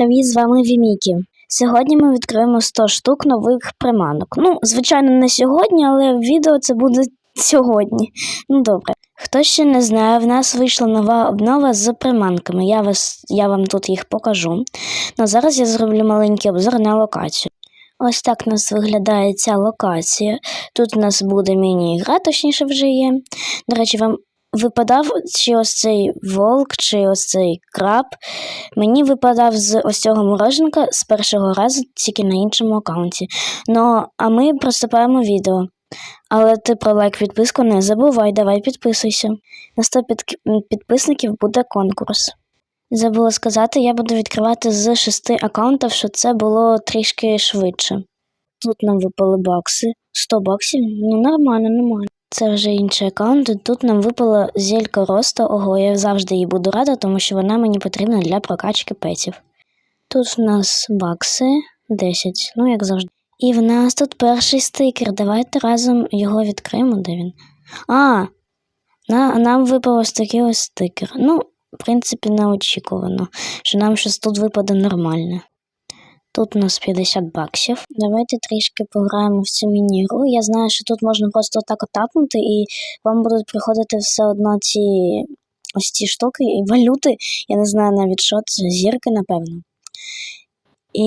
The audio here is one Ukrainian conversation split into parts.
привіт! З вами Вімікі. Сьогодні ми відкриємо 100 штук нових приманок. Ну, звичайно, не сьогодні, але відео це буде сьогодні. Ну добре. Хто ще не знає, в нас вийшла нова обнова з приманками. Я, вас, я вам тут їх покажу. Ну, зараз я зроблю маленький обзор на локацію. Ось так у нас виглядає ця локація. Тут у нас буде міні-гра, точніше вже є. До речі, вам випадав чи ось цей волк, чи ось цей краб. Мені випадав з ось цього мороженка з першого разу, тільки на іншому аккаунті. Ну, а ми приступаємо відео. Але ти про лайк підписку не забувай, давай підписуйся. На 100 під- підписників буде конкурс. Забула сказати, я буду відкривати з шести аккаунтів, щоб це було трішки швидше. Тут нам випали бакси. 100 баксів? Ну нормально, нормально. Це вже інший аккаунт. Тут нам випала зелька росту. Ого, я завжди їй буду рада, тому що вона мені потрібна для прокачки петів. Тут в нас бакси 10, ну як завжди. І в нас тут перший стикер. Давайте разом його відкриємо, де він. А, на, нам випав ось такий ось стикер. Ну, в принципі, неочікувано, що нам щось тут випаде нормальне. Тут у нас 50 баксів. Давайте трішки пограємо в цю міні-гру. Я знаю, що тут можна просто так отапнути, і вам будуть приходити все одно ці ось ці штуки і валюти. Я не знаю навіть що це, зірки, напевно. І,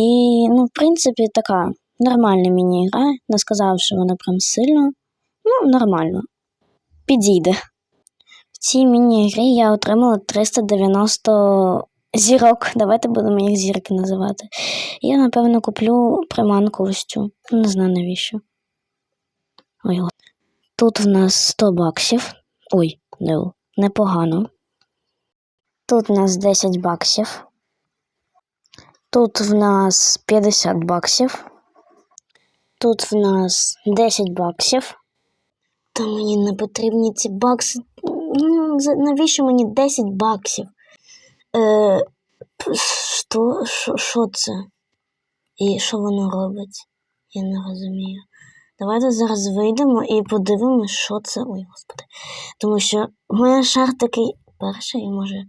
ну, в принципі, така нормальна міні-гра. Не сказав, що вона прям сильно. Ну, нормально. Підійде. В цій міні-грі я отримала 390 зірок. Давайте будемо їх зірки називати. Я, напевно, куплю приманку ось цю. Не знаю навіщо. Ой, от. Тут в нас 100 баксів. Ой, не, непогано. Тут в нас 10 баксів. Тут в нас 50 баксів. Тут в нас 10 баксів. Та мені не потрібні ці бакси. Ну, навіщо мені 10 баксів? Е, що, що, це? І що воно робить? Я не розумію. Давайте зараз вийдемо і подивимось, що це. Ой, господи. Тому що в мене шар такий перший може.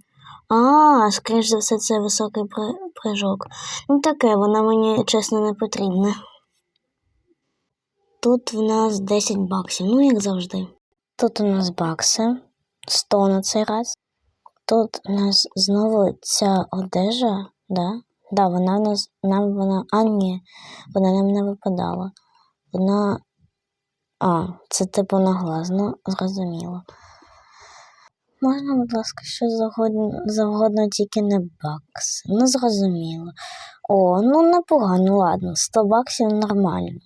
А, скоріш за все, це високий при- прыжок. Ну таке, вона мені чесно не потрібна. Тут в нас 10 баксів, ну як завжди. Тут у нас бакси, 100 на цей раз. Тут у нас знову ця одежа, да? Да, вона в нас нам вона. А, ні, вона нам не випадала. Вона. А, це типу на глаз, ну, зрозуміло. Можна, будь ласка, що завгодно, завгодно тільки не бакс. Ну, зрозуміло. О, ну непогано, ладно, 100 баксів нормально.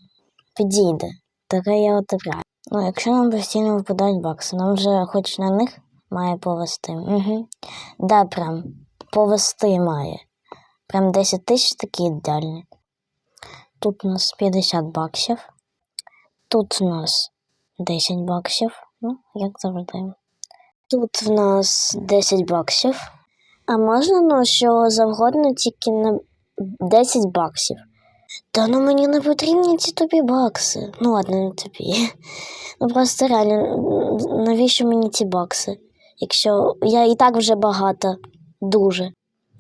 Підійде. Таке я одобряю. Ну, якщо нам постійно випадають бакси, нам вже хоч на них має повести. Угу. Да, прям повести має. Прям 10 тисяч такі ідеальні. Тут у нас 50 баксів. Тут у нас 10 баксів. Ну, як завжди. Тут в нас 10 баксів. А можна ну, що завгодно тільки на 10 баксів. Та ну мені не потрібні ці тобі бакси. Ну ладно, не тобі. Ну просто реально, навіщо мені ці бакси? Якщо я і так вже багата, дуже.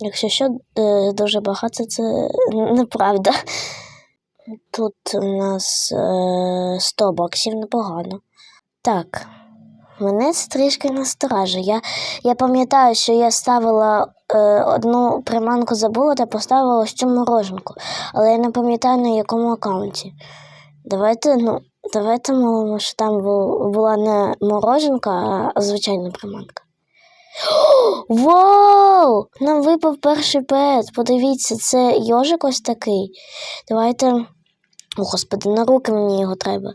Якщо що, е, дуже багато, це неправда. Тут у нас е, 100 баксів непогано. Так, мене це трішки насторожує. Я, я пам'ятаю, що я ставила е, одну приманку забула та поставила ось цю мороженку, але я не пам'ятаю на якому аккаунті. Давайте, ну, давайте мовимо, що там бу- була не мороженка, а звичайна приманка. Вау! Нам випав перший пет. Подивіться, це йожик ось такий. Давайте. О, господи, на руки мені його треба.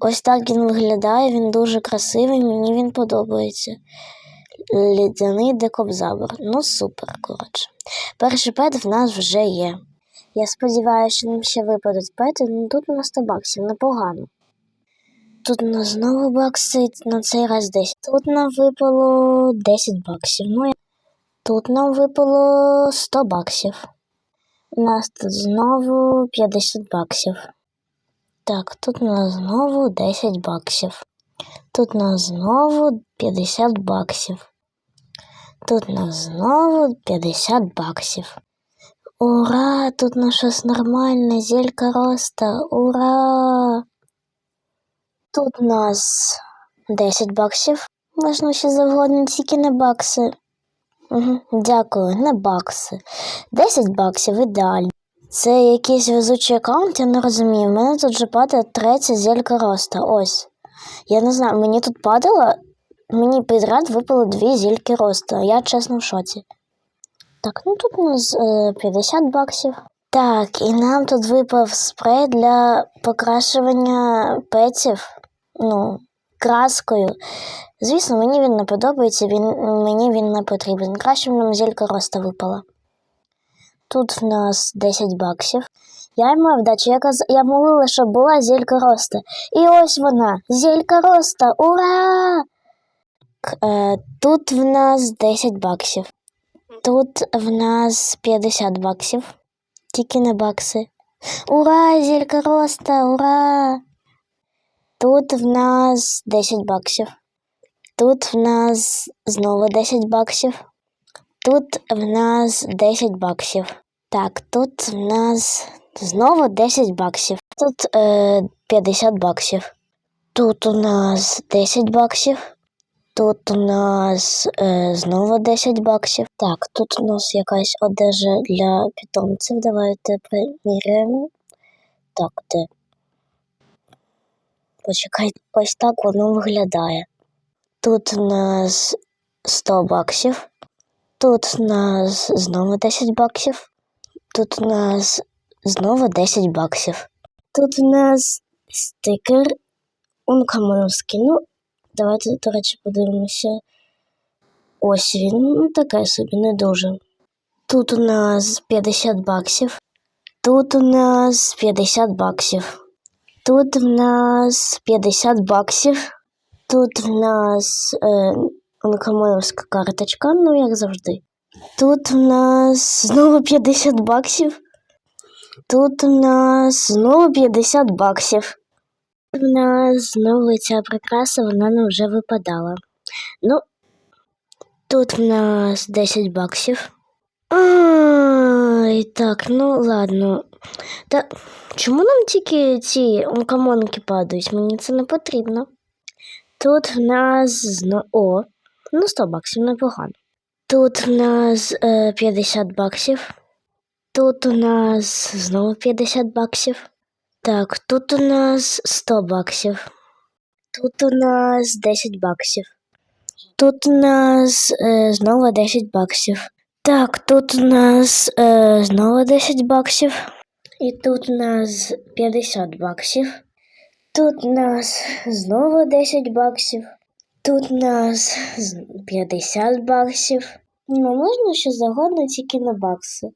Ось так він виглядає, він дуже красивий, мені він подобається. Лідяний декобзабр. Ну, супер, коротше. Перший пет в нас вже є. Я сподіваюся, що нам ще випадуть пети, ну тут у нас 100 баксів, непогано. Тут у нас знову бакси, на цей раз 10. Тут нам випало 10 баксів. Ну, тут нам випало 100 баксів. У нас тут знову 50 баксів. Так, тут у нас знову 10 баксів. Тут у нас знову 50 баксів. Тут у нас знову 50 баксів. Ура! Тут на щось нормальне, зелька роста. Ура! Тут у нас 10 баксів. Можна ще завгодно, тільки не бакси. Угу, дякую, не бакси. 10 баксів ідеально. Це якийсь везучий аккаунт, я не розумію. У мене тут вже падає третя зелька роста. Ось. Я не знаю, мені тут падало, мені підряд випало дві зільки росту. Я чесно в шоці. Так, ну тут у нас е, 50 баксів. Так, і нам тут випав спрей для покрашування петів. Ну, краскою. Звісно, мені він не подобається, він, мені він не потрібен. Краще б нам зілька роста випала. Тут в нас 10 баксів. Я мав вдачу, я, каз... я молила, щоб була зілька роста. І ось вона, зілька роста, ура! Е, тут в нас 10 баксів. Тут в нас 50 баксів. Тільки не бакси. Ура, зілька роста, ура! Тут в нас 10 баксів. Тут в нас знову 10 баксів. Тут в нас 10 баксів. Так, тут в нас знову 10 баксів. Тут е, 50 баксів. Тут у нас 10 баксів. Тут у нас е, знову 10 баксів. Так, тут у нас якась одежа для питомців. Давайте приміряємо. Так, де? Почекай, ось так воно виглядає. Тут у нас 100 баксів. Тут у нас знову 10 баксів. Тут у нас знову 10 баксів. Тут у нас стикер Ункамоновський. Ну, давайте, до речі, подивимося. Ось він, ну таке собі, не дуже. Тут у нас 50 баксів. Тут у нас 50 баксів. Тут в нас 50 баксів. Тут в нас е, онкомоївська карточка, ну як завжди. Тут в нас знову 50 баксів. Тут у нас знову 50 баксів. В нас знову ця прикраса, вона нам вже випадала. Ну, тут в нас 10 баксів. Ай, так, ну ладно. Та чому нам тільки ці онкомонки падають? Мені це не потрібно. Тут в нас зно... О, ну 100 баксів непогано. Тут в нас е, 50 баксів. Тут у нас знову 50 баксів. Так, тут у нас 100 баксів. Тут у нас 10 баксів. Тут у нас е, знову 10 баксів. Так, тут у нас е, знову 10 баксів. І тут у нас 50 баксів. Тут у нас знову 10 баксів. Тут у нас 50 баксів. Ну, можна ще загодно тільки на бакси.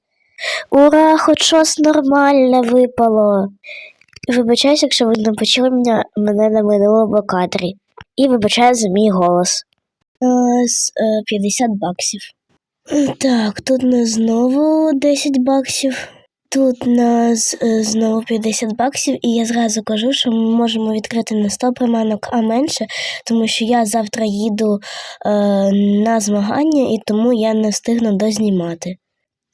Ура, хоч щось нормальне випало. Вибачаюсь, якщо ви не почули мене, мене на минулому кадрі. І вибачаю за мій голос. Е, 50 баксів. Так, тут нас знову 10 баксів. Тут нас е, знову 50 баксів, і я зразу кажу, що ми можемо відкрити не 100 приманок, а менше, тому що я завтра їду е, на змагання і тому я не встигну дознімати.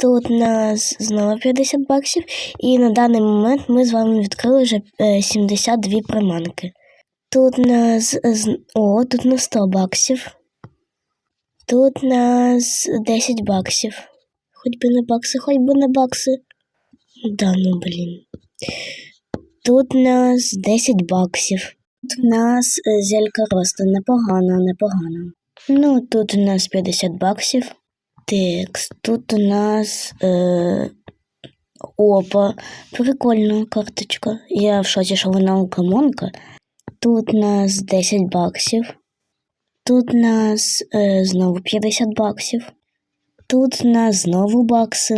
Тут у нас знову 50 баксів, і на даний момент ми з вами відкрили вже е, 72 приманки. Тут у нас о, тут на 100 баксів. Тут у нас 10 баксів. Хоч би не бакси, хоч би не бакси. Да ну блін. Тут у нас 10 баксів. Тут у нас е, зелька росту. Непогано, непогано. Ну, тут у нас 50 баксів. Текст. Тут у нас. Е... Опа. Прикольна карточка. Я в шоці, що вона алкомонка. Тут у нас 10 баксів. Тут у нас е, знову 50 баксів. Тут у нас знову бакси.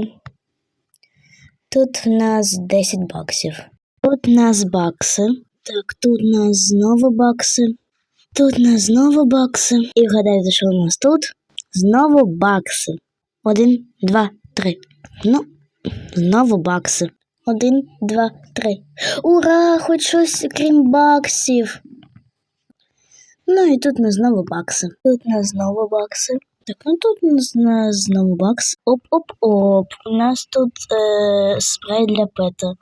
Тут в нас 10 баксів. Тут у нас бакси. Так, тут у нас знову бакси. Тут у нас знову бакси. І вгадайте, що у нас тут? Знову бакси. Один, два, три. Ну, знову бакси. Один, два, три. Ура! Хоч щось крім баксів. Ну і тут у нас знову бакси. Тут нас знову бакси. Так, ну тут на- знову бакс. Оп-оп-оп. У нас тут е, спрей для пета.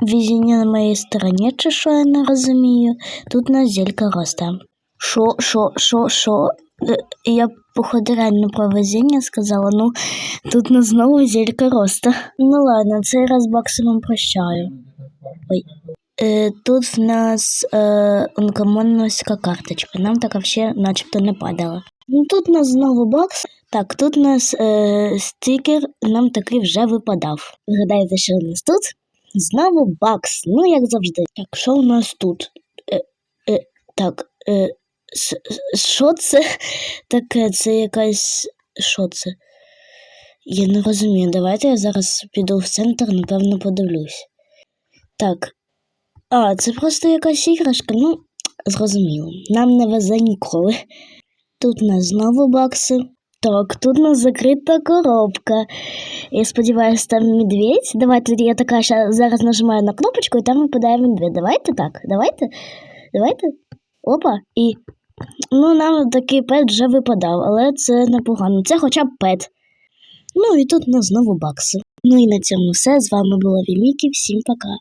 Везіння на моїй стороні, чи що я не розумію. Тут у нас зелька роста. Шо, шо, шо, шо? Е, Я, походу, реально про везіння сказала, ну тут у нас знову зелька роста. Ну ладно, цей раз баксом прощаю. Ой. Е, тут в нас е, ункомонська карточка. Нам така ще начебто не падала. Ну тут у нас знову бакс. Так, тут у нас е, стикер, нам такий вже випадав. Вгадайте, що у нас тут? Знову бакс, ну як завжди. Так, що у нас тут? Е, е, так, е, що це таке? Це якась. Що це? Я не розумію. Давайте я зараз піду в центр, напевно, подивлюсь. Так. А, це просто якась іграшка, ну, зрозуміло. Нам не везе ніколи. Тут у нас знову бакси. Так, тут у нас закрита коробка. Я сподіваюся, там медведь. Давайте я така зараз нажимаю на кнопочку і там випадає медведь. Давайте так, давайте. Давайте. Опа. І. Ну, нам такий пет вже випадав, але це непогано. Це хоча б пет. Ну і тут нас знову бакси. Ну і на цьому все. З вами була Вімікі. Всім пока.